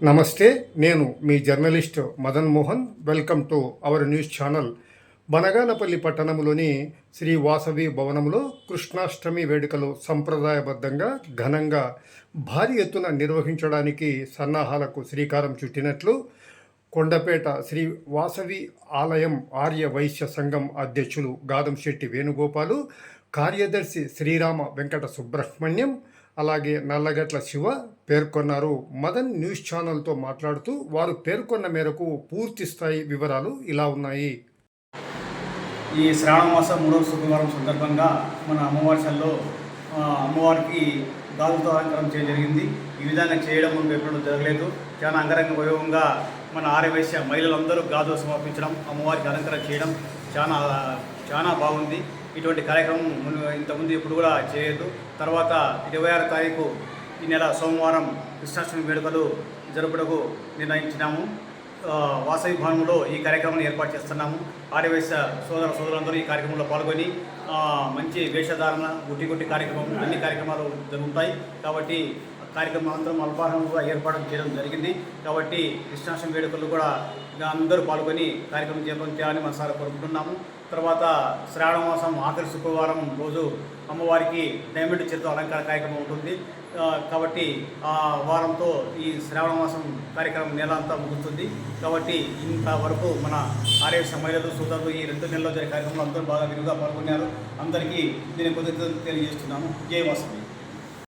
నమస్తే నేను మీ journalist Madan Mohan. Welcome to our news channel. Banaganapalli పట్టణంలోని శ్రీ వాసవి భవనంలో కృష్ణాష్టమి వేడుకలు సంప్రదాయబద్ధంగా ఘనంగా భారీ ఎత్తున నిర్వహించడానికి సన్నాహాలకు శ్రీకారం చుట్టినట్లు కొండపేట శ్రీ వాసవి ఆలయం ఆర్య వైశ్య సంఘం అధ్యక్షులు గాదంశెట్టి వేణుగోపాలు కార్యదర్శి శ్రీరామ వెంకట సుబ్రహ్మణ్యం అలాగే నల్లగట్ల శివ పేర్కొన్నారు. మదన్ న్యూస్ ఛానల్తో మాట్లాడుతూ వారు పేర్కొన్న మేరకు పూర్తి స్థాయి వివరాలు ఇలా ఉన్నాయి. ఈ శ్రావణ మాసం మూడవ శుక్రవారం సందర్భంగా మన అమ్మవారిలో అమ్మవారికి గాజుతో అలంకారం చేయడం జరిగింది. ఈ విధంగా చేయడం మనం ఎప్పుడూ జరగలేదు. చాలా అంగరంగ వైభవంగా మన ఆర్యవైశ్య మహిళలందరూ గాజులు సమర్పించడం అమ్మవారికి అలంకరణ చేయడం చాలా చాలా బాగుంది. ఇటువంటి కార్యక్రమం ఇంతకుముందు ఇప్పుడు కూడా చేయలేదు తర్వాత ఇరవై ఆరు తారీఖు ఈ నెల సోమవారం కృష్ణాష్టమి వేడుకలు జరుపుటకు నిర్ణయించినాము. వాసవి భవనంలో ఈ కార్యక్రమాన్ని ఏర్పాటు చేస్తున్నాము. ఆర్యవేశ సోదర సోదరులందరూ ఈ కార్యక్రమంలో పాల్గొని మంచి వేషధారణ గుట్టి గుట్టి కార్యక్రమం అన్ని కార్యక్రమాలు జరుగుతాయి. కాబట్టి కార్యక్రమం అందరం అల్పాహారం కూడా ఏర్పాటు చేయడం జరిగింది. కాబట్టి కృష్ణాష్టమి వేడుకలు కూడా అందరూ పాల్గొని కార్యక్రమం చేపడం చేయాలని మనసారా కోరుకుంటున్నాము. తర్వాత శ్రావణ మాసం ఆఖరి శుక్రవారం రోజు అమ్మవారికి డైమండ్ చేతితో అలంకార కార్యక్రమం ఉంటుంది. కాబట్టి ఆ వారంతో ఈ శ్రావణ మాసం కార్యక్రమం నెల అంతా ముగుస్తుంది. కాబట్టి ఇంతవరకు మన ఆర్యవేశ మహిళలు సోదరులు ఈ రెండు నెలల్లో జరిగే కార్యక్రమంలో అందరూ బాగా విరిగా పాల్గొన్నారు. అందరికీ నేను కృతజ్ఞతలు తెలియజేస్తున్నాను. జై వాసవి